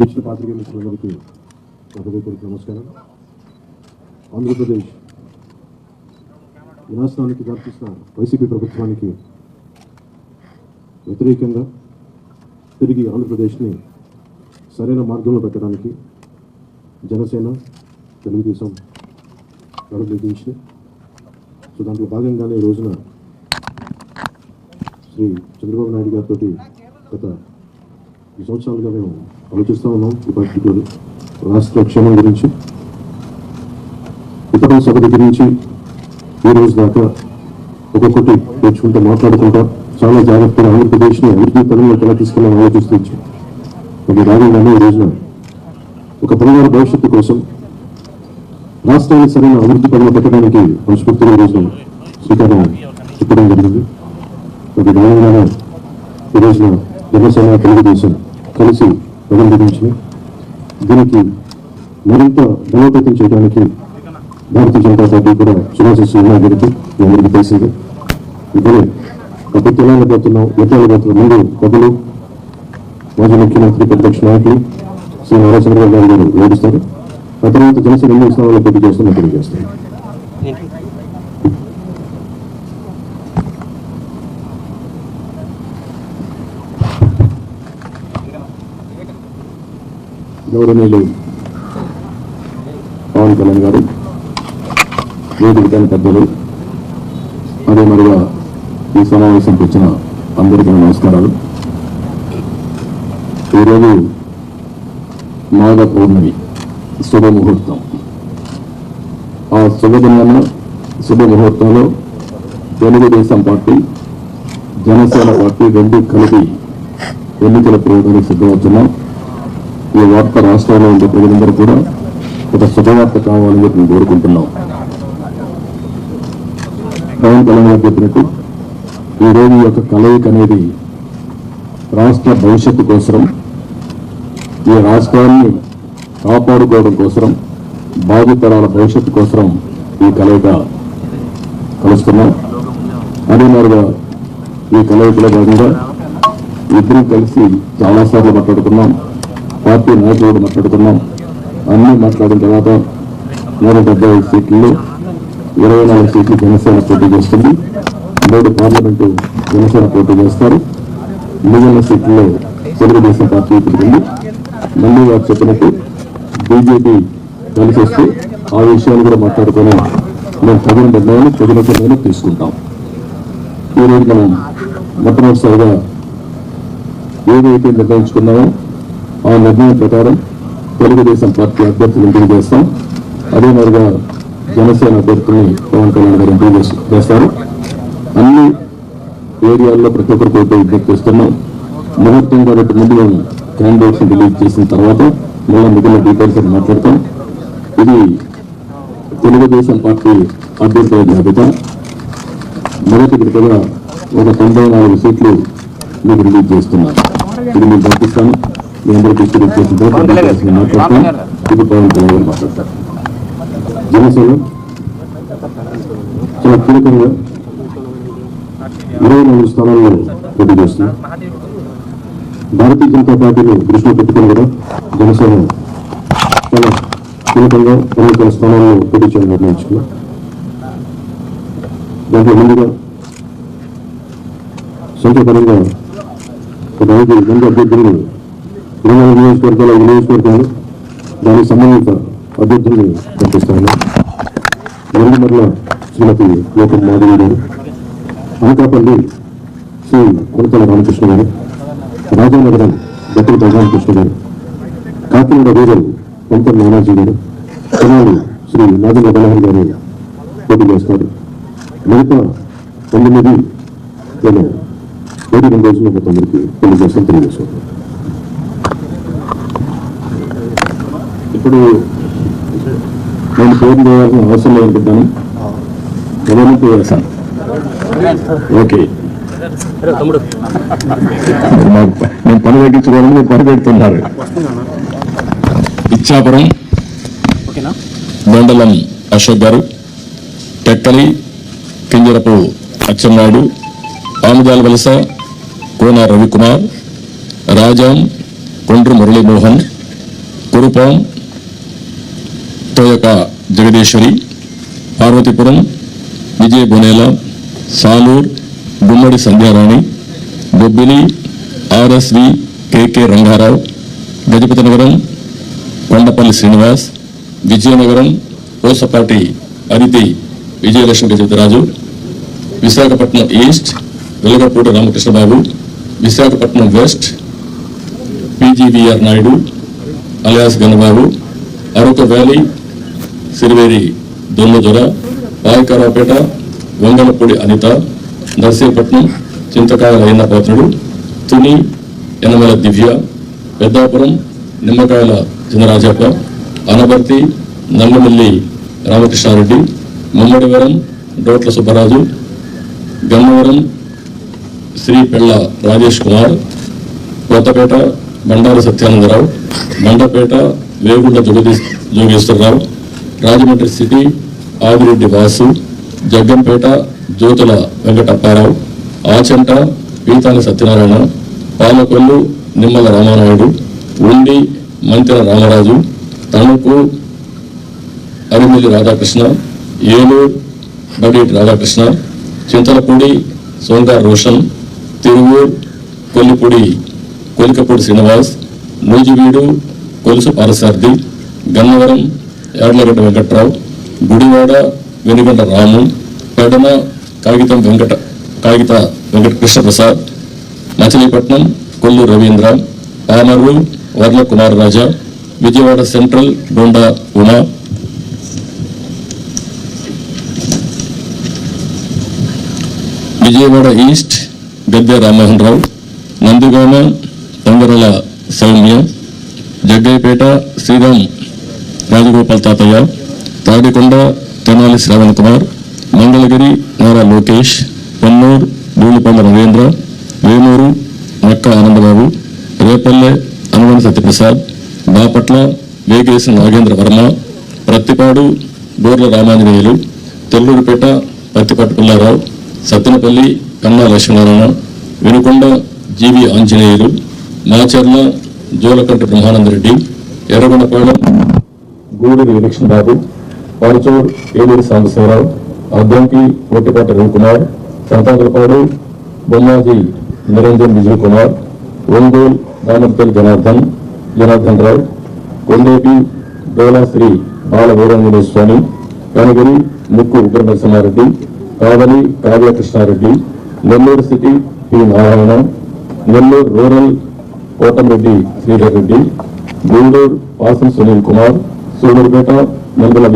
ఇక్కడ పాత్రికే మిత్రులందరికీ హృదయపూర్వక నమస్కారం ఆంధ్రప్రదేశ్ వినాశనానికి దారితీసిన వైసీపీ ప్రభుత్వానికి వ్యతిరేకంగా తిరిగి ఆంధ్రప్రదేశ్ని సరైన మార్గంలో పెట్టడానికి జనసేన తెలుగుదేశం నడుపుదించి సో దాంట్లో భాగంగానే ఈ రోజున శ్రీ చంద్రబాబు నాయుడు గారితో గత ఈ సంవత్సరాలుగా మేము ఆలోచిస్తూ ఉన్నాం డిపార్ట్మెంట్లోని రాష్ట్ర క్షేమం గురించి ఇతర సభ దగ్గర నుంచి ఈ రోజు దాకా ఒక్కొక్కటి తెచ్చుకుంటూ మాట్లాడుకుంటా చాలా జాగ్రత్తగా ఆంధ్రప్రదేశ్ని అభివృద్ధి పనుల్లో ఎలా తీసుకెళ్ళాలని ఆలోచిస్తూ ఇచ్చాం అది భాగంగానే ఈ రోజున ఒక బంగారు భవిష్యత్తు కోసం రాష్ట్రానికి సరైన అభివృద్ధి పనులు పెట్టడానికి మనస్ఫూర్తిగా ఈ రోజున శ్రీకారం చుట్టడం జరిగింది. అది భాగంగానే ఈ రోజున జనసేన తెలుగుదేశం కలిసి ప్రబంధించిన దీనికి మరింత బలోపేతం చేయడానికి భారతీయ జనతా పార్టీ కూడా సుభాషిస్తూ ఉన్నాయి దీనికి మీ అందరికీ తెలిసింది. ఇప్పుడే ఒక తెలంగాణపోతున్నాం ఎట్లా ముందు ప్రజలు మాజీ ముఖ్యమంత్రి ప్రతిపక్ష నాయకులు శ్రీ నారా చంద్రబాబు నాయుడు గారు వివరిస్తారు ఆ తర్వాత జనసేన ఎన్ని స్థానాల్లో పోటీ చేస్తున్నా తెలియజేస్తారు గౌరవనీయులు పవన్ కళ్యాణ్ గారు వేదిక పైన పెద్దలు అదే మరిగా ఈ సమావేశంకి వచ్చిన అందరికీ నమస్కారాలు. ఈరోజు నాగ పౌర్ణమి శుభముహూర్తం. ఆ శుభదినాన శుభముహూర్తంలో తెలుగుదేశం పార్టీ జనసేన పార్టీ రెండు కలిపి ఎన్నికల ప్రయోగానికి సిద్ధమవుతున్నాం. ఈ వార్త రాష్ట్రంలో ఉండే ప్రజలందరూ కూడా ఒక శుభవార్త కావాలని చెప్పి మేము కోరుకుంటున్నాం. పవన్ కళ్యాణ్ గారు చెప్పినట్టు ఈ రోజు ఈ యొక్క కలయిక అనేది రాష్ట్ర భవిష్యత్తు కోసరం ఈ రాష్ట్రాన్ని కాపాడుకోవడం కోసరం బాధితరాల భవిష్యత్తు కోసం ఈ కలయిక కలుస్తున్నాం. అదే మాదిరిగా ఈ కలయికలో భాగంగా ఇద్దరం కలిసి చాలాసార్లు మాట్లాడుకున్నాం. పార్టీ నాయకులు మాట్లాడుకున్నాం. అన్నీ మాట్లాడిన తర్వాత నూట డెబ్బై ఐదు సీట్లలో ఇరవై నాలుగు సీట్లు జనసేన పోటీ చేస్తుంది. మూడు పార్లమెంటు జనసేన పోటీ చేస్తారు. మిగిలిన సీట్లలో తెలుగుదేశం పార్టీ పెరిగింది మళ్ళీ వారు చెప్పినట్టు బీజేపీ కలిసి వస్తే ఆ విషయాలు కూడా మాట్లాడుకొని మేము తగిన నిర్ణయాలు తగిన నిర్ణయాలు తీసుకుంటాం. ఈరోజు మనం మొట్టమొదటిసారిగా ఏదైతే నిర్ణయించుకున్నామో ఆ నిర్ణయం ప్రకారం తెలుగుదేశం పార్టీ అభ్యర్థులు ఎంపిక చేస్తాం. అదే మాదిరిగా జనసేన అభ్యర్థుల్ని పవన్ కళ్యాణ్ గారు ఎంపిక చేస్తారు. అన్ని ఏరియాల్లో ప్రతి ఒక్కరికి ఒకటి విజ్ఞప్తి చేస్తున్నాం ముహూర్తం కాబట్టి ముందు మేము క్యాండిడేట్స్ రిలీజ్ చేసిన తర్వాత మళ్ళీ మిగిలిన డీటెయిల్స్ మాట్లాడతాం. ఇది తెలుగుదేశం పార్టీ అభ్యర్థుల జాబితా. మొదటి విడతగా ఒక తొంభై నాలుగు సీట్లు మీకు రిలీజ్ చేస్తున్నారు ఇది మీకు పంపిస్తాను. మీ పవన్ కళ్యాణ్ మాట్లాడతారు జనసేన చాలా కీలకంగా ఇరవై నాలుగు స్థానాల్లో పోటీ చేస్తుంది భారతీయ జనతా పార్టీని దృష్టిలో పెట్టుకుని కూడా జనసేన చాలా కీలకంగా కొన్ని కొన్ని స్థానాల్లో పోటీ చేయాలని నిర్ణయించుకున్నాం దాంట్లో ముందుగా సంఖ్యాపరంగా ఒక ఐదు రెండు అభ్యర్థులను తిరుమల నాలుగు నియోజకవర్గాల నియోజకవర్గాలు దానికి సంబంధిత అభ్యర్థుల్ని పంపిస్తాను నెల్లిమర్ల శ్రీమతి లోకం మాధవి గారు అనకాపల్లి శ్రీ కొనతల రామకృష్ణ గారు రాజానగరం గట్టి ప్రధానకృష్ణ గారు కాకినాడ రూరల్ కొంత నానాజీ గారు తెనాలి శ్రీ నాదన బలహరి గారు పోటీ చేస్తారు. మిగతా తొమ్మిది నేను పోటీ రెండు రోజుల్లో ఒక తొమ్మిదికి తెలియజేస్తాను. చేస్తాను తెలియజేసుకుంటాను ఇప్పుడు నేను పేరు చేయాల్సిన అవసరం లేదనుకుంటాను ఎవరిని చేస్తాను ఓకే. నేను పని తగ్గించుకోవాలని మీరు పని పెడుతున్నారు. ఇచ్చాపురం మండలం Ashok garu Tekkali Kinjarapu Atchannaidu Amudala Valasa Kona Ravikumar Rajam Kondru Muralimohan Kurupam Thoyaka Jagadeeswari Parvathipuram Vijaya Bonela Salur Gummadi Sandhyarani Bobbili RSV KK Rangarao Gajapathi Nagaram Kondapalli Srinivas Vizianagaram Kosapati Aditi Vijayalakshmi Gajapathiraju Visakhapatnam east Velagapudi Ramakrishnababu Visakhapatnam west PGVR Naidu alias Gannababu Araku valley Siriveri Dommadora Payakaraopeta Vangalapudi Anitha Narsipatnam Chintakayala Ayyanna Patrudu Tuni Yanamala దివ్య పెద్దాపురం నిమ్మకాయల Chinna Rajappa Anaparthi Nallamalli Ramakrishna Reddy Mummidivaram డోట్ల Subbaraju Gannavaram Sri Pella Rajesh Kumar Kothapeta Bandaru Satyanandarao Mandapeta Vegunda Jagadi Jogeswararao Rajahmundry city Adireddy Vasu Jaggampeta Jyothula Venkatapparao Achanta Pithala Satyanarayana Palakollu Nimmala Ramanaidu Undi Mantena Ramaraju Tanuku Arimilli Radhakrishna Eluru Badeti Radhakrishna Chintalapudi సోంగార్ Roshan Tiruvuru కొల్లిపూడి Kolikapudi Srinivas Nuzvid Kolusu Parthasarathi Gannavaram యాడ్లగడ్డ Venkatrao Gudivada వెనుగంట రాము పెడమ కాగితం వెంకట కాగిత Venkata Krishnaprasad Machilipatnam Kollu Ravindra Pamarru Varna Kumar Raja Vijayawada central Donda Uma. Vijayawada east Gadde Rammohan Rao Nandigama Pongarala Sowmya Jaggayyapeta Sriram Rajagopal Tatayya Tadikonda Tenali Shravan Kumar Mangalagiri Nara Lokesh Ponnuru ధూళిపండ Narendra Vemuru నక్క ఆనందబాబు రేపల్లె అనుమతి సత్యప్రసాద్ బాపట్ల వేగేశ నాగేంద్ర వర్మ ప్రత్తిపాడు బోర్ల Ramanjaneyulu తెల్లూరుపేట Pattipattu Pullarao Sattenapalli Kanna Lakshminarayana Vinukonda GV Anjaneyulu Macherla Jolakanti Brahmanandareddy Yerragondapalem Guduru Erikshan Babu Parchur Eluru Sambasivarao Addanki Ottipati Ravikumar Santakulapadu Bommaji Niranjan Vijay Kumar Ongole Danapalli Janardhan Janardhan Rao Kondapi Dolasri Bala Veeranjaneya Swamy Kanigiri Mukku Ugranarasimhareddy Kavali Kavya Krishnareddy Nellore city P Narayana Nellore rural Kotamreddy Sridhar Reddy Gudur Vasam Sunil Kumar Sullurpeta Nelgola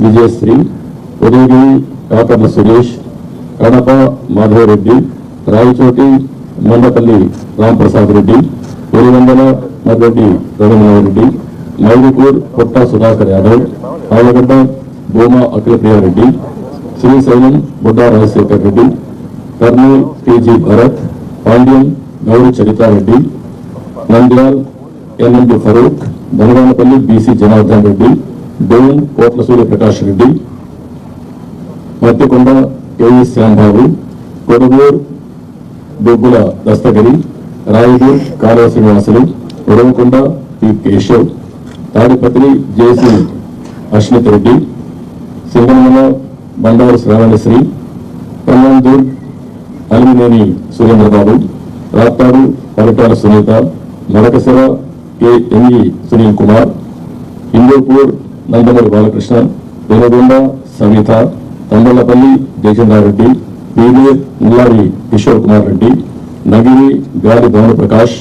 Vijayasri Udayagiri Kakarla Suresh Kadapa Madhavareddy Rayachoti Mandipalli Ramprasad Reddy Velivandala Marreddy Reddy Mydukur Putta Sudhakar Yadav Allagadda Bhuma Akhilapriyareddy Srisailam Budda Rajasekhar Reddy Kurnool TG Bharath Panyam Gowri Charithareddy Nandyal NMD Farooq Banaganapalli BC Janardhan Reddy Dhone Kotla Suryaprakash Reddy Mattikonda KE Shyambabu Kodugur Boggula Dasthagiri Rayagur Kalava Srinivasulu Udavakonda P Keshav Tadipatri JC Ashwith Reddy Singanamala Bandaru Sravanasri Pallandur Alimineni Surendrababu Rattaru Paritala Sunitha Madakasira K ME Sunil Kumar Hindupur Nandamuri Balakrishna Venugonda Savitha Tandalapalli Jayachandrareddy PVR Mullari Kishore Kumar Reddy Nagari Gali Bhavana Prakash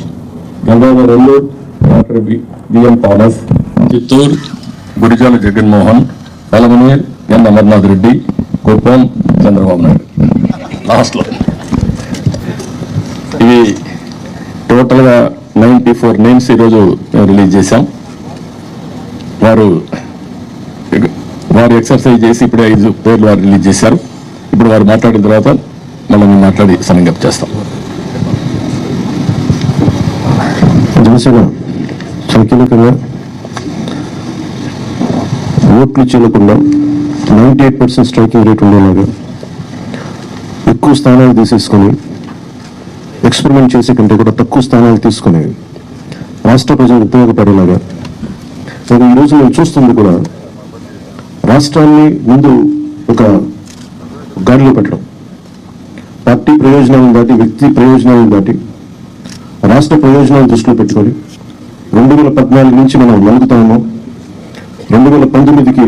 Gangadhara Nellore doctor B- BM Thomas Chittoor Gurajala Jaganmohan Palamaner N Amarnath Reddy Kuppam Chandrababu Naidu. లాస్ట్లో ఇవి టోటల్గా ninety four names ఈరోజు release చేశాం. వారు వారు exercise చేసి ఇప్పుడే ఐదు పేర్లు వారు రిలీజ్ చేశారు. ఇప్పుడు వారు మాట్లాడిన తర్వాత మళ్ళీ మేము మాట్లాడి సమయం చేస్తాం. జనసేన చాలా ఓట్లు చెల్లకుండా ninety eight percent striking rate ఉండేలాగా ఎక్కువ స్థానాలు తీసేసుకొని ఎక్స్పెరిమెంట్ చేసే కంటే కూడా తక్కువ స్థానాలు తీసుకునేవి రాష్ట్ర ప్రజలకు ఉపయోగపడేలాగా. మరి ఈరోజు రోజు మేము చూస్తుంది కూడా రాష్ట్రాన్ని ముందు ఒక గాడిలో పెట్టడం. పార్టీ ప్రయోజనాలను దాటి వ్యక్తి ప్రయోజనాలను దాటి రాష్ట్ర ప్రయోజనాలను దృష్టిలో పెట్టుకొని రెండు వేల పద్నాలుగు నుంచి మనం నలుగుతా ఉన్నాం. రెండు వేల పంతొమ్మిదికి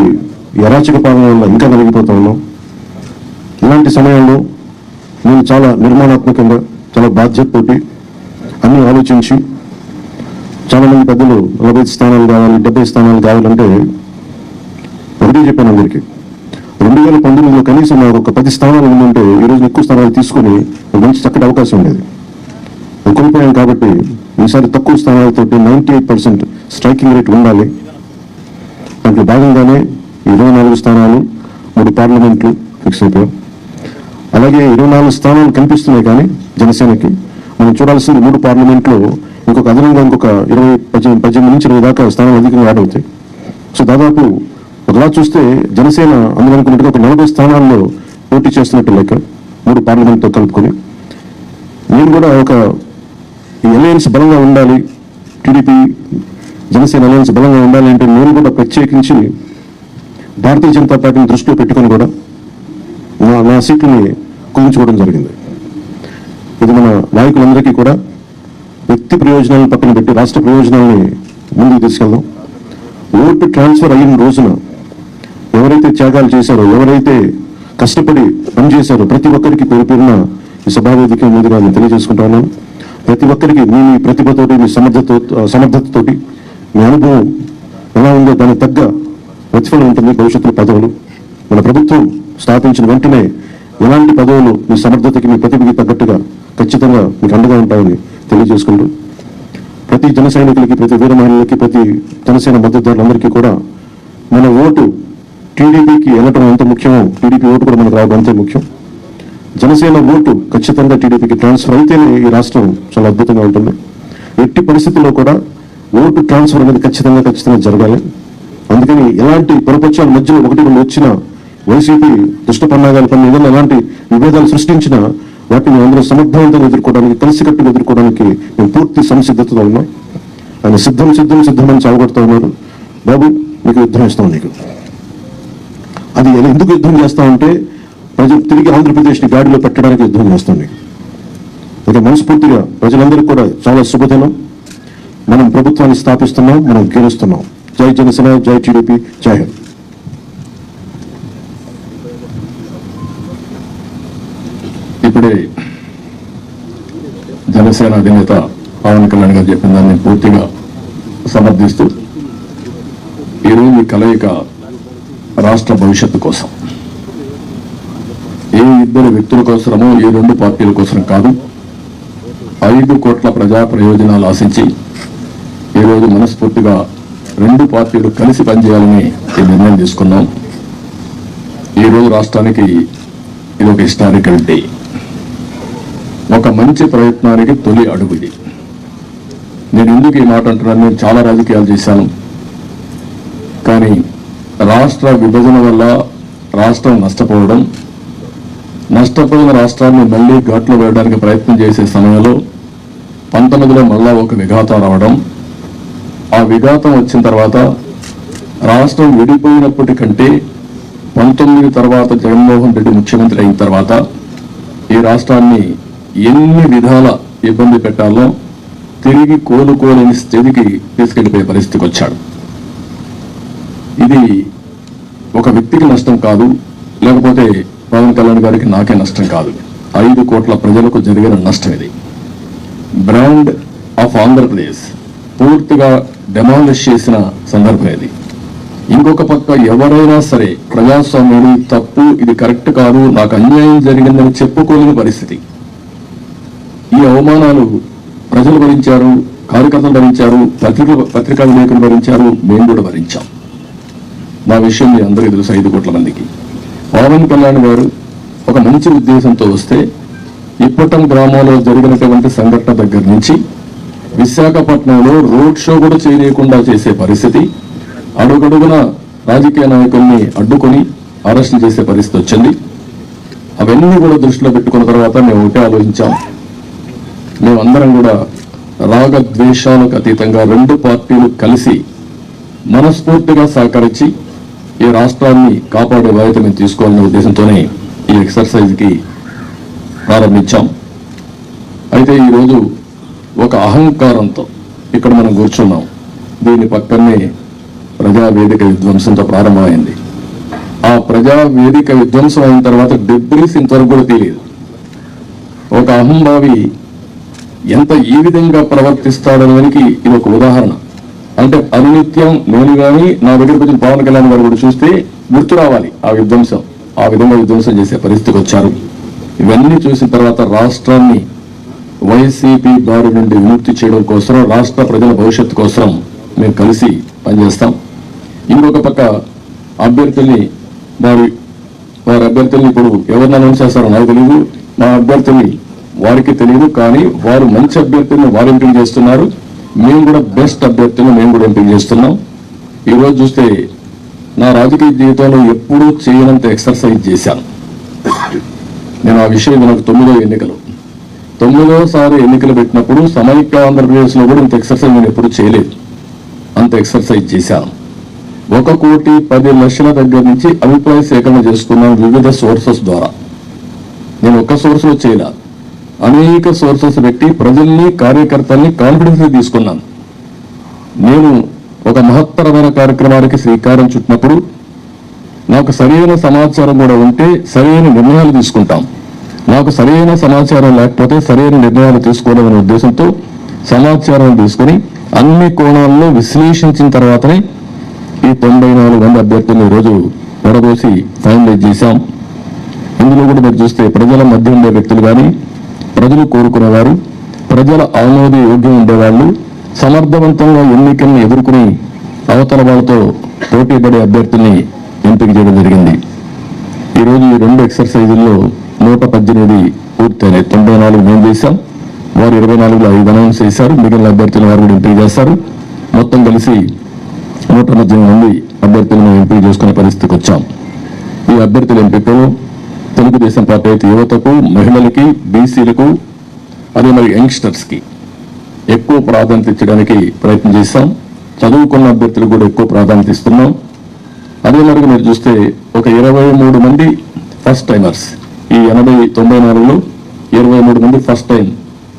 ఈ అరాచక పాలన వల్ల ఇంకా నలిగిపోతా ఉన్నాం. ఇలాంటి సమయంలో నేను చాలా నిర్మాణాత్మకంగా చాలా బాధ్యతతోటి అన్నీ ఆలోచించి చాలా మంది పెద్దలు నలభై స్థానాలు కావాలి డెబ్బై స్థానాలు కావాలంటే ఒకటే చెప్పాను అందరికీ. రెండు వేల పంతొమ్మిదిలో కనీసం నాకు ఒక పది స్థానాలు ఉందంటే ఈ రోజు ఎక్కువ స్థానాలు తీసుకొని మంచి చక్కటి అవకాశం ఉండేది. కోల్పోయాం కాబట్టి ఈసారి తక్కువ స్థానాలతో ninety eight percent striking rate ఉండాలి. దాంట్లో భాగంగానే ఇరవై నాలుగు స్థానాలు మూడు పార్లమెంట్లు ఫిక్స్ అయిపోయాం అలాగే ఇరవై నాలుగు స్థానాలు కనిపిస్తున్నాయి కానీ జనసేనకి. మనం చూడాల్సింది మూడు పార్లమెంట్లో ఇంకొక అదనంగా ఇంకొక ఇరవై పద్దెనిమిది పద్దెనిమిది నుంచి ఇరవై దాకా స్థానాలు అధికంగా యాడ్ అవుతాయి. సో దాదాపు ఒకలా చూస్తే జనసేన అందులో అనుకున్నట్టుగా ఒక నలభై స్థానాల్లో పోటీ చేస్తున్నట్టు లెక్క మూడు పార్లమెంట్తో కలుపుకొని. నేను కూడా ఒక ఈ అలయన్స్ బలంగా ఉండాలి టీడీపీ జనసేన అలయన్స్ బలంగా ఉండాలి అంటే నేను కూడా ప్రత్యేకించి భారతీయ జనతా పార్టీని దృష్టిలో పెట్టుకొని కూడా నా నా సీట్ని కుదించుకోవడం జరిగింది. ఇది మన నాయకులందరికీ కూడా వ్యక్తి ప్రయోజనాలను పక్కన పెట్టి రాష్ట్ర ప్రయోజనాలని ముందుకు తీసుకెళ్దాం. ఓటు ట్రాన్స్ఫర్ అయిన రోజున ఎవరైతే త్యాగాలు చేశారో ఎవరైతే కష్టపడి పనిచేశారో ప్రతి ఒక్కరికి పేరు పేరున ఈ సభావేదిక ముందుగా నేను తెలియజేసుకుంటా ఉన్నాను. ప్రతి ఒక్కరికి మీ మీ ప్రతిభతోటి మీ సమర్థతో సమర్థతతోటి మీ అనుభవం ఎలా ఉందో దానికి తగ్గ ప్రతిఫలం ఉంటుంది భవిష్యత్తులో పదవులు. మన ప్రభుత్వం స్థాపించిన వెంటనే ఎలాంటి పదవులు మీ సమర్థతకి మీ ప్రతిభకి తగ్గట్టుగా ఖచ్చితంగా మీకు అండగా ఉంటాయని తెలియజేసుకుంటూ ప్రతి జన సైనికులకి ప్రతి వీర మహిళలకి ప్రతి జనసేన మద్దతుదారులందరికీ కూడా మన ఓటు టీడీపీకి వెళ్ళటం ఎంత ముఖ్యమో టీడీపీ ఓటు కూడా మనకు రావడం అంతే ముఖ్యం. జనసేన ఓటు ఖచ్చితంగా టీడీపీకి ట్రాన్స్ఫర్ అయితేనే ఈ రాష్ట్రం చాలా అద్భుతంగా ఉంటుంది. ఎట్టి పరిస్థితుల్లో కూడా ఓటు ట్రాన్స్ఫర్ అనేది ఖచ్చితంగా ఖచ్చితంగా జరగాలి. అందుకని ఎలాంటి ప్రపంచాల మధ్యలో ఒకటి రెండు వచ్చిన వైసీపీ దుష్ట పన్నాగాల పని ఏదైనా ఎలాంటి విభేదాలు సృష్టించినా వాటిని అందరూ సమర్థవంతంగా ఎదుర్కోవడానికి కలిసి కలిసికట్టుగా ఎదుర్కోవడానికి మేము పూర్తి సంసిద్ధతతో ఉన్నాం. ఆయన సిద్ధం సిద్ధం సిద్ధమని చావగొడతా ఉన్నారు. బాబు మీకు యుద్ధం ఇస్తాం నీకు అది ఎందుకు యుద్ధం చేస్తామంటే ప్రజలు తిరిగి ఆంధ్రప్రదేశ్ని గాడిలో పెట్టడానికి యుద్ధం చేస్తాం నీకు. ఇక మనస్ఫూర్తిగా ప్రజలందరికీ కూడా చాలా శుభదినం. మనం ప్రభుత్వాన్ని స్థాపిస్తున్నాం మనం గెలుస్తున్నాం. జై జనసేన జై టీడీపీ జై హింద్. ఇప్పుడే జనసేన అధినేత పవన్ కళ్యాణ్ గారు చెప్పిన దాన్ని పూర్తిగా సమర్థిస్తూ ఈరోజు ఈ కలయిక రాష్ట్ర భవిష్యత్తు కోసం. ఏ ఇద్దరు వ్యక్తుల కోసమో ఏ రెండు పార్టీల కోసం కాదు ఐదు కోట్ల ప్రజా ప్రయోజనాలు ఆశించి ఈరోజు మనస్ఫూర్తిగా రెండు పార్టీలు కలిసి పనిచేయాలని ఈ నిర్ణయం తీసుకున్నాం. ఈరోజు రాష్ట్రానికి ఇది ఒక హిస్టారికల్ డే. ఒక మంచి ప్రయత్నానికి తొలి అడుగు ఇది. నేను ఎందుకు ఈ మాట అంటున్నాను? నేను చాలా రాజకీయాలు చేశాను. కానీ రాష్ట్ర విభజన వల్ల రాష్ట్రం నష్టపోవడం నష్టపోయిన రాష్ట్రాన్ని మళ్ళీ ఘాట్లో వేయడానికి ప్రయత్నం చేసే సమయంలో పంతొమ్మిదిలో మళ్ళా ఒక విఘాతం రావడం ఆ విఘాతం వచ్చిన తర్వాత రాష్ట్రం విడిపోయినప్పటికంటే పంతొమ్మిది తర్వాత జగన్మోహన్ రెడ్డి ముఖ్యమంత్రి అయిన తర్వాత ఈ రాష్ట్రాన్ని ఎన్ని విధాల ఇబ్బంది పెట్టాలో తిరిగి కోలుకోలేని స్థితికి తీసుకెళ్ళిపోయే పరిస్థితికి వచ్చాడు. ఇది ఒక వ్యక్తికి నష్టం కాదు లేకపోతే పవన్ కళ్యాణ్ గారికి నాకే నష్టం కాదు. ఐదు కోట్ల ప్రజలకు జరిగిన నష్టం ఇది. బ్రాండ్ ఆఫ్ ఆంధ్రప్రదేశ్ పూర్తిగా డెమాలిష్ చేసిన సందర్భం ఇది. ఇంకొక పక్క ఎవరైనా సరే ప్రజాస్వామ్యుడు తప్పు ఇది కరెక్ట్ కాదు నాకు అన్యాయం జరిగిందని చెప్పుకోలేని పరిస్థితి. ఈ అవమానాలు ప్రజలు భరించారు కార్యకర్తలు భరించారు పత్రిక పత్రికా విలేకరులు భరించారు మేము కూడా భరించాం. నా విషయం మీ అందరికీ తెలుసు ఐదు కోట్ల మందికి. పవన్ కళ్యాణ్ గారు ఒక మంచి ఉద్దేశంతో వస్తే ఇప్పటం గ్రామంలో జరిగినటువంటి సంఘటన దగ్గర నుంచి విశాఖపట్నంలో రోడ్ షో కూడా చేయలేకుండా చేసే పరిస్థితి అడుగడుగున రాజకీయ నాయకుల్ని అడ్డుకొని అరెస్ట్ చేసే పరిస్థితి వచ్చింది. అవన్నీ కూడా దృష్టిలో పెట్టుకున్న తర్వాత మేము ఒకటే ఆలోచించాం. మేమందరం కూడా రాగద్వేషాలకు అతీతంగా రెండు పార్టీలు కలిసి మనస్ఫూర్తిగా సహకరించి ఈ రాష్ట్రాన్ని కాపాడే బాధ్యత మేము తీసుకోవాలనే ఉద్దేశంతోనే ఈ ఎక్సర్సైజ్కి ప్రారంభించాం. అయితే ఈరోజు ఒక అహంకారంతో ఇక్కడ మనం కూర్చున్నాం. దీని పక్కనే ప్రజా వేదిక విధ్వంసంతో ప్రారంభమైంది. ఆ ప్రజా వేదిక విధ్వంసం అయిన తర్వాత డెబ్రీస్ ఇంతవరకు కూడా తెలియదు ఒక అహంభావి ఎంత ఈ విధంగా ప్రవర్తిస్తాడని దానికి ఇది ఒక ఉదాహరణ. అంటే అనునిత్యం నేను కానీ నా దగ్గరకు వచ్చిన పవన్ కళ్యాణ్ గారు కూడా చూస్తే గుర్తు రావాలి ఆ విధ్వంసం. ఆ విధంగా విధ్వంసం చేసే పరిస్థితికి వచ్చారు. ఇవన్నీ చూసిన తర్వాత రాష్ట్రాన్ని వైసీపీ బారి నుండి విముక్తి చేయడం కోసం రాష్ట్ర ప్రజల భవిష్యత్తు కోసం మేము కలిసి పనిచేస్తాం. ఇంకొక పక్క అభ్యర్థుల్ని వారి వారి అభ్యర్థుల్ని ఇప్పుడు ఎవరిని అనౌన్స్ చేస్తారో నాకు తెలియదు మా అభ్యర్థుల్ని వారికి తెలియదు కానీ వారు మంచి అభ్యర్థులను వారు ఎంపిక చేస్తున్నారు. మేము కూడా బెస్ట్ అభ్యర్థులను మేము కూడా ఎంపిక చేస్తున్నాం. ఈరోజు చూస్తే నా రాజకీయ జీవితంలో ఎప్పుడూ చేయనంత ఎక్సర్సైజ్ చేశాను. నేను ఆ విషయం నాకు తొమ్మిదో ఎన్నికలు. తొమ్మిదోసారి ఎన్నికలు పెట్టినప్పుడు సమైక్య ఆంధ్రప్రదేశ్లో కూడా ఇంత ఎక్సర్సైజ్ నేను ఎప్పుడు చేయలేదు. అంత ఎక్సర్సైజ్ చేశాను. ఒక కోటి పది లక్షల దగ్గర నుంచి అభిప్రాయ సేకరణ చేసుకున్నాను వివిధ సోర్సెస్ ద్వారా. నేను ఒక్క సోర్స్లో చేయలేదు చేయలే. అనేక సోర్సెస్ పెట్టి ప్రజల్ని కార్యకర్తల్ని కాన్ఫిడెన్స్ తీసుకున్నాను నేను ఒక మహత్తరమైన కార్యక్రమానికి శ్రీకారం చుట్టినప్పుడు నాకు సరైన సమాచారం కూడా ఉంటే సరైన నిర్ణయాలు తీసుకుంటాం. నాకు సరైన సమాచారం లేకపోతే సరైన నిర్ణయాలు తీసుకోవాలనే ఉద్దేశంతో సమాచారం తీసుకుని అన్ని కోణాల్లో విశ్లేషించిన తర్వాతనే ఈ తొంభై నాలుగు మంది అభ్యర్థులను ఈరోజు వడబోసి ఫైనలైజ్ చేశాం. ఇందులో కూడా మీరు చూస్తే ప్రజల మధ్య ఉండే వ్యక్తులు కానీ ప్రజలు కోరుకునేవారు ప్రజల ఆమోద యోగ్యం ఉండేవాళ్ళు సమర్థవంతంగా ఎన్నికల్ని ఎదుర్కొని అవతల వాళ్ళతో పోటీ పడే అభ్యర్థుల్ని ఎంపిక చేయడం జరిగింది. ఈరోజు ఈ రెండు ఎక్సర్సైజుల్లో నూట పద్దెనిమిది పూర్తయినాయి. తొంభై నాలుగు మేము చేశాం వారు ఇరవై నాలుగులో ఐదు అనౌన్స్ చేశారు మిగిలిన అభ్యర్థులు వారు కూడా ఎంపిక చేస్తారు. మొత్తం కలిసి నూట పద్దెనిమిది మంది అభ్యర్థులను ఎంపిక చేసుకునే పరిస్థితికి వచ్చాం. ఈ అభ్యర్థుల ఎంపికలో తెలుగుదేశం పార్టీ అయితే యువతకు మహిళలకి బీసీలకు అదే మరి యంగ్స్టర్స్కి ఎక్కువ ప్రాధాన్యత ఇచ్చడానికి ప్రయత్నం చేస్తాం చదువుకున్న అభ్యర్థులకు కూడా ఎక్కువ ప్రాధాన్యత ఇస్తున్నాం. అదే మరి మీరు చూస్తే ఒక ఇరవై మూడు మంది ఫస్ట్ టైమర్స్ ఈ ఎనభై తొంభై నాలుగులో ఇరవై మూడు మంది ఫస్ట్ టైం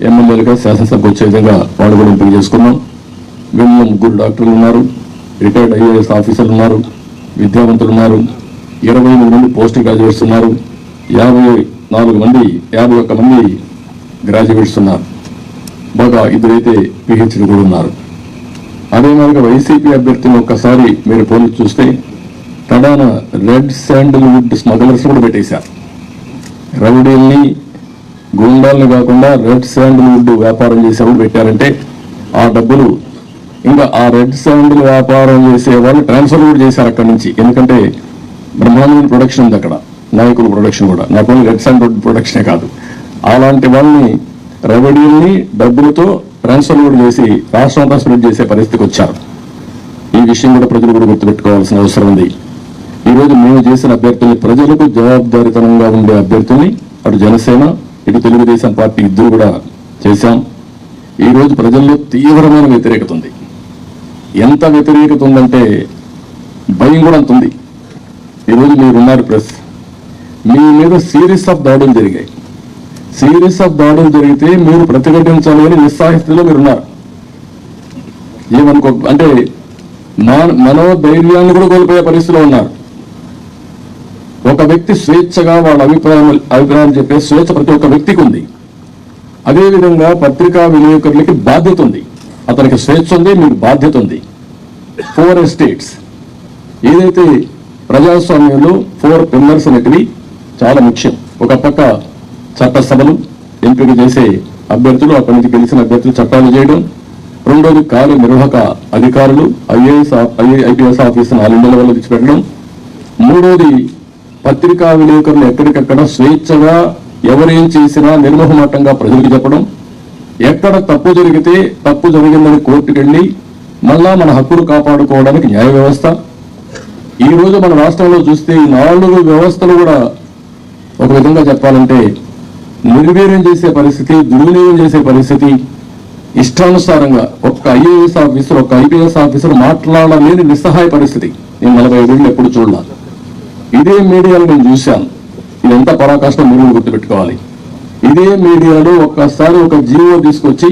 ఎమ్మెల్యేలుగా శాసనసభకు వచ్చే విధంగా వాళ్ళు కూడా ఎంపిక చేసుకున్నాం. వీళ్ళు ముగ్గురు డాక్టర్లు ఉన్నారు రిటైర్డ్ ఐఏఎస్ ఆఫీసర్లు ఉన్నారు విద్యావంతులు ఉన్నారు. ఇరవై మూడు మంది పోస్ట్ గ్రాడ్యుయేట్స్ ఉన్నారు. యాభై నాలుగు మంది యాభై ఒక్క మంది గ్రాడ్యుయేట్స్ ఉన్నారు. బాగా ఇద్దరైతే పిహెచ్డి కూడా ఉన్నారు. అదే మాదిరిగా వైసీపీ అభ్యర్థిని ఒక్కసారి మీరు పోలి చూస్తే తడాన రెడ్ శాండల్వుడ్ స్మగ్లర్స్ కూడా పెట్టేశారు. రౌడీల్ని గుండాల్ని కాకుండా రెడ్ శాండల్వుడ్ వ్యాపారం చేసేవాళ్ళు పెట్టారంటే ఆ డబ్బులు ఇంకా ఆ రెడ్ శాండిల్ వ్యాపారం చేసే వాళ్ళు ట్రాన్స్ఫర్ కూడా చేశారు అక్కడ నుంచి. ఎందుకంటే బ్రహ్మాండమైన ప్రొడక్షన్ ఉంది అక్కడ. నాయకుల ప్రొడక్షన్ కూడా. నాకు ఓన్లీ రెడ్ రోడ్ ప్రొడక్షనే కాదు. అలాంటి వాళ్ళని రెవెన్యూని డబ్బులతో ట్రాన్స్ఫర్ కూడా చేసి రాష్ట్రం అంతా స్ప్రెడ్ చేసే పరిస్థితికి వచ్చారు. ఈ విషయం కూడా ప్రజలు కూడా గుర్తుపెట్టుకోవాల్సిన అవసరం ఉంది. ఈరోజు మేము చేసిన అభ్యర్థుల్ని ప్రజలకు జవాబుదారితనంగా ఉండే అభ్యర్థుల్ని అటు జనసేన ఇటు తెలుగుదేశం పార్టీ ఇద్దరు కూడా చేశాం. ఈరోజు ప్రజల్లో తీవ్రమైన వ్యతిరేకత ఉంది. ఎంత వ్యతిరేకత ఉందంటే భయం కూడా అంత ఉంది. ఈరోజు మీరున్నారు ప్రెస్. మీ మీద సిరీస్ ఆఫ్ దాడులు జరిగాయి. సిరీస్ ఆఫ్ దాడులు జరిగితే మీరు ప్రతిఘటించాలి అని మీరు ఉన్నారు. ఏమనుకో అంటే మా- మనోధైర్యాన్ని కూడా కోల్పోయే పరిస్థితిలో ఉన్నారు. ఒక వ్యక్తి స్వేచ్ఛగా వాళ్ళ అభిప్రాయం అభిప్రాయాలు చెప్పే స్వేచ్ఛ ప్రతి ఒక్క వ్యక్తికి ఉంది. అదేవిధంగా పత్రికా వినియోగకులకి బాధ్యత ఉంది. అతనికి స్వేచ్ఛ ఉంది మీకు బాధ్యత ఉంది. ఫోర్ ఎస్టేట్స్ ఏదైతే ప్రజాస్వామ్యంలో ఫోర్ పిల్లర్స్ అనేటివి చాలా ముఖ్యం. ఒక పక్క చట్టసభలు ఎంపిక చేసే అభ్యర్థులు అక్కడి నుంచి గెలిచిన అభ్యర్థులు చట్టాలు చేయడం రెండోది కార్యనిర్వాహక అధికారులు IAS IPS officer all India వల్ల తెచ్చిపెట్టడం మూడోది పత్రికా విలేకరులు ఎక్కడికక్కడ స్వేచ్ఛగా ఎవరేం చేసినా నిర్మోహమాటంగా ప్రజలకు చెప్పడం ఎక్కడ తప్పు జరిగితే తప్పు జరిగిందని కోర్టుకు వెళ్ళి మళ్ళా మన హక్కులు కాపాడుకోవడానికి న్యాయ వ్యవస్థ. ఈ రోజు మన రాష్ట్రంలో చూస్తే ఈ నాలుగు వ్యవస్థలు కూడా ఒక విధంగా చెప్పాలంటే నిర్వీర్యం చేసే పరిస్థితి దుర్వినియోగం చేసే పరిస్థితి ఇష్టానుసారంగా ఒక్క ఐఏఎస్ ఆఫీసర్ ఒక ఐపీఎస్ ఆఫీసర్ మాట్లాడలేని నిస్సహాయ పరిస్థితి నేను నలభై ఐదేళ్ళు ఎప్పుడు చూడాలి. ఇదే మీడియాలో నేను చూశాను. ఇదంతా పరాకాష్ట మీరు గుర్తుపెట్టుకోవాలి. ఇదే మీడియాలో ఒక్కసారి ఒక జీవో తీసుకొచ్చి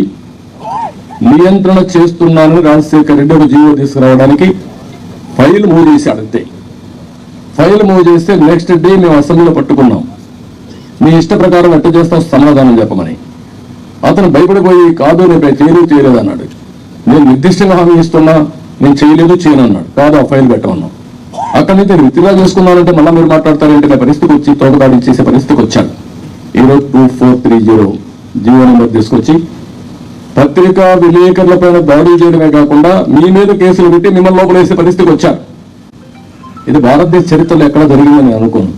నియంత్రణ చేస్తున్నాను రాజశేఖర్ రెడ్డి ఒక జీవో తీసుకురావడానికి ఫైల్ మూవ్ చేశాడు అంతే. ఫైల్ మూవ్ చేస్తే నెక్స్ట్ డే మేము అసెంబ్లీలో పట్టుకున్నాం. మీ ఇష్ట ప్రకారం ఎట్ట చేస్తావు సమాధానం చెప్పమని. అతను భయపడిపోయి కాదు రేపే చేయలేదు చేయలేదు అన్నాడు. నేను నిర్దిష్టంగా హామీ ఇస్తున్నా నేను చేయలేదు చేయను అన్నాడు. కాదు ఆ ఫైల్ పెట్టమన్నా అక్కడి నుంచి నేను విత్డ్రా చేసుకున్నానంటే మళ్ళీ మీరు మాట్లాడతారంటే? నా పరిస్థితికి వచ్చి తోటదాడి చేసే పరిస్థితికి వచ్చాడు. ఈరోజు two four three zero GO number తీసుకొచ్చి పత్రికా విలేకరులపైన దాడి దాడులు చేయడమే కాకుండా మీ మీద కేసులు పెట్టి మిమ్మల్ని లోపలేసే పరిస్థితికి వచ్చారు. ఇది భారతదేశ చరిత్రలో ఎక్కడ జరిగిందని అనుకోను.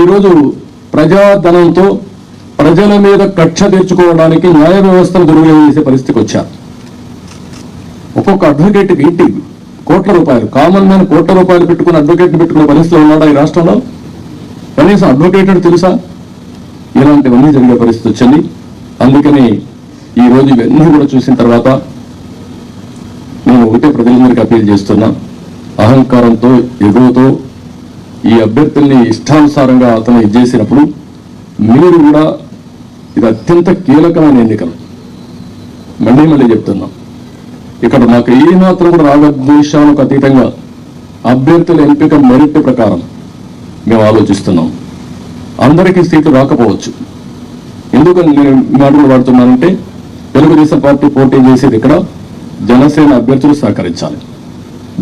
ఈరోజు ప్రజాధనంతో ప్రజల మీద కక్ష తెచ్చుకోవడానికి న్యాయ వ్యవస్థను దుర్వినియోగం చేసే పరిస్థితికి వచ్చారు ఒక్కొక్క అడ్వకేట్కి ఇంటి కోట్ల రూపాయలు. కామన్ మ్యాన్ కోట్ల రూపాయలు పెట్టుకుని అడ్వకేట్ని పెట్టుకునే పరిస్థితిలో ఉన్నాడా ఈ రాష్ట్రంలో? కనీసం అడ్వకేట్ తెలుసా? ఇలాంటివన్నీ జరిగే పరిస్థితి వచ్చింది. అందుకని ఈ రోజు ఇవన్నీ కూడా చూసిన తర్వాత నేను ఒకటే ప్రజలందరికీ అప్పీల్ చేస్తున్నా. అహంకారంతో ఎగువతో ఈ అభ్యర్థుల్ని ఇష్టానుసారంగా అతను ఇది చేసినప్పుడు మీరు కూడా ఇది అత్యంత కీలకమైన ఎన్నికలు. మళ్ళీ మళ్ళీ చెప్తున్నాం. ఇక్కడ మాకు ఏ మాత్రం రాగద్వేషాలకు అతీతంగా అభ్యర్థుల ఎంపిక మెరిట్ ప్రకారం మేము ఆలోచిస్తున్నాం. అందరికీ సీట్లు రాకపోవచ్చు. ఎందుకని నేను మాటలు వాడుతున్నానంటే తెలుగుదేశం పార్టీ పోటీ చేసేది ఇక్కడ జనసేన అభ్యర్థులు సహకరించాలి.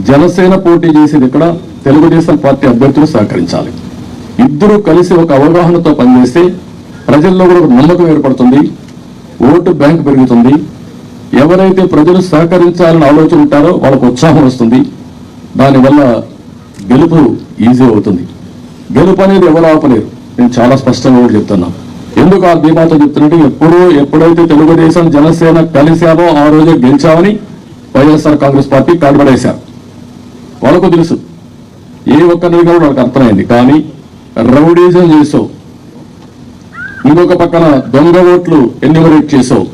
జనసేన పోటీ చేసేది ఇక్కడ తెలుగుదేశం పార్టీ అభ్యర్థులు సహకరించాలి. ఇద్దరు కలిసి ఒక అవగాహనతో పనిచేస్తే ప్రజల్లో కూడా ఒక నమ్మకం ఏర్పడుతుంది. ఓటు బ్యాంక్ పెరుగుతుంది. ఎవరైతే ప్రజలు సహకరించాలని ఆలోచన ఉంటారో వాళ్ళకు ఉత్సాహం వస్తుంది. దానివల్ల గెలుపు ఈజీ అవుతుంది. గెలుపు అనేది ఎవరు ఆపలేరు. నేను చాలా స్పష్టంగా కూడా చెప్తున్నా. ఎందుకు ఆ ధీమాతో చెప్తున్నట్టు ఎప్పుడో ఎప్పుడైతే తెలుగుదేశం జనసేన కలిశామో ఆ రోజే గెలిచామని వైఎస్ఆర్ కాంగ్రెస్ పార్టీ కాడబడేశారు వాళ్ళకు తెలుసు. ఏ ఒక్క కూడా వాళ్ళకి అర్థమైంది. కానీ రౌడీజం చేసావు. ఇంకొక పక్కన దొంగ ఓట్లు ఎన్యూమరేట్ చేసావు.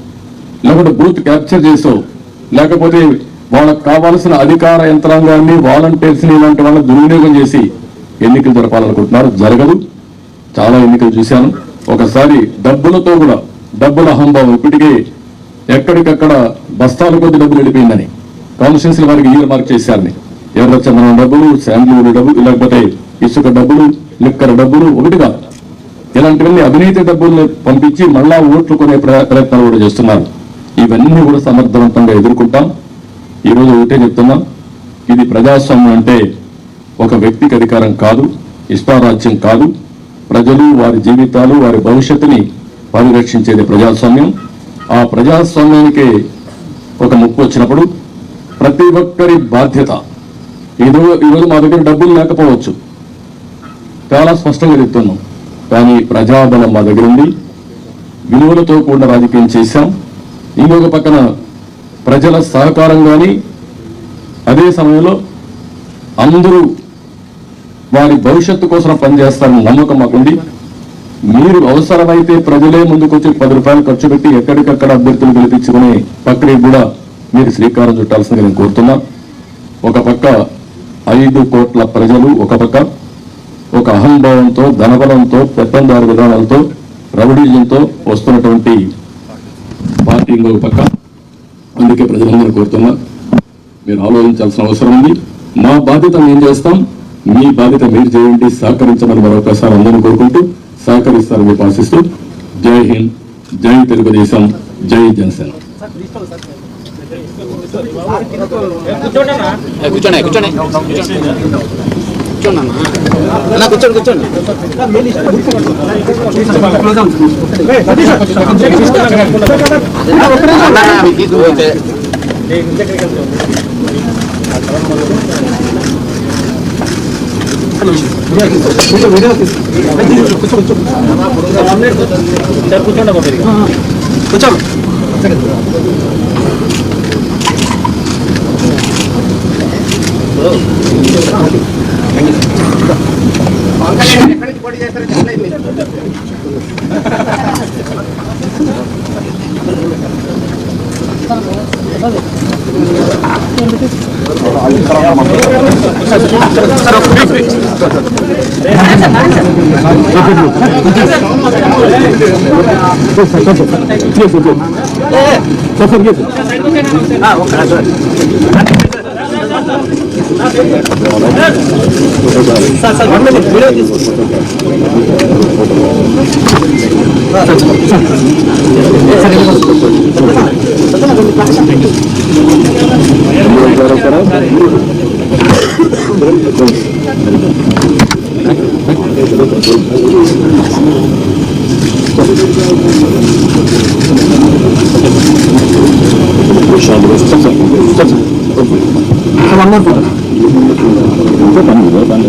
లేకపోతే బూత్ క్యాప్చర్ చేసావు. లేకపోతే వాళ్ళకు కావాల్సిన అధికార యంత్రాంగాన్ని వాలంటీర్స్ని ఇలాంటి వాళ్ళని దుర్వినియోగం చేసి ఎన్నికలు జరపాలనుకుంటున్నారు. జరగదు. చాలా ఎన్నికలు చూశాను. ఒకసారి డబ్బులతో కూడా డబ్బుల అహంభావం ఇప్పటికే ఎక్కడికక్కడ బస్తాల కొద్ది డబ్బులు వెళ్ళిపోయిందని. కాన్స్టిట్యూన్సీ వారికి ఇయర్ మార్క్ చేశారని. ఎర్ర చందనం డబ్బులు శాండ్లూరు డబ్బులు లేకపోతే ఇసుక డబ్బులు లిక్కర్ డబ్బులు ఒకటిగా. ఇలాంటివన్నీ అవినీతి డబ్బుల్ని పంపించి మళ్ళా ఓట్లు కొనే ప్ర- ప్రయత్నాలు కూడా చేస్తున్నారు. ఇవన్నీ కూడా సమర్థవంతంగా ఎదుర్కొంటాం. ఈ రోజు ఒకటే చెప్తున్నాం. ఇది ప్రజాస్వామ్యం అంటే ఒక వ్యక్తికి అధికారం కాదు ఇష్టారాజ్యం కాదు. ప్రజలు వారి జీవితాలు వారి భవిష్యత్తుని పరిరక్షించేది ప్రజాస్వామ్యం. ఆ ప్రజాస్వామ్యానికి ఒక ముప్పు వచ్చినప్పుడు ప్రతి ఒక్కరి బాధ్యత ఈరోజు ఈరోజు మా దగ్గర డబ్బులు లేకపోవచ్చు. చాలా స్పష్టంగా చెప్తున్నాం. కానీ ప్రజాబలం మా దగ్గర ఉంది. విలువలతో కూడిన రాజకీయం చేశాం. ఇంకొక పక్కన ప్రజల సహకారం కానీ అదే సమయంలో అందరూ వారి భవిష్యత్తు కోసం పనిచేస్తారని నమ్మకం మాకుండి మీరు అవసరమైతే ప్రజలే ముందుకొచ్చి పది రూపాయలు ఖర్చు పెట్టి ఎక్కడికక్కడ అభ్యర్థులు గెలిపించుకునే ప్రక్రియ కూడా మీరు శ్రీకారం చుట్టాల్సిందిగా నేను కోరుతున్నా. ఒక పక్క ఐదు కోట్ల ప్రజలు ఒక పక్క ఒక అహంభావంతో ధనబలంతో పెత్తందారు విధానాలతో రౌడీజంతో వస్తున్నటువంటి పార్టీ ఇంకొక పక్క. అందుకే ప్రజలందరూ కోరుతున్నా మీరు ఆలోచించాల్సిన అవసరం ఉంది. మా బాధ్యత మేము చేస్తాం. మీ బాధ్యత మీరు చేయండి. సహకరించమని మరొకసారి అందరూ కోరుకుంటూ సహకరిస్తారని చెప్పి ఆశిస్తూ జై హింద్ జై తెలుగుదేశం జై జనసేన. కూర్చోండి కూర్చోండి. కూర్చోండి అన్న. కూర్చోండి కూర్చోండి. కూర్చోండి. కూర్చోండి. Sir sir sir sir video తీసుకోండి cabangnya itu Depan juga, depan.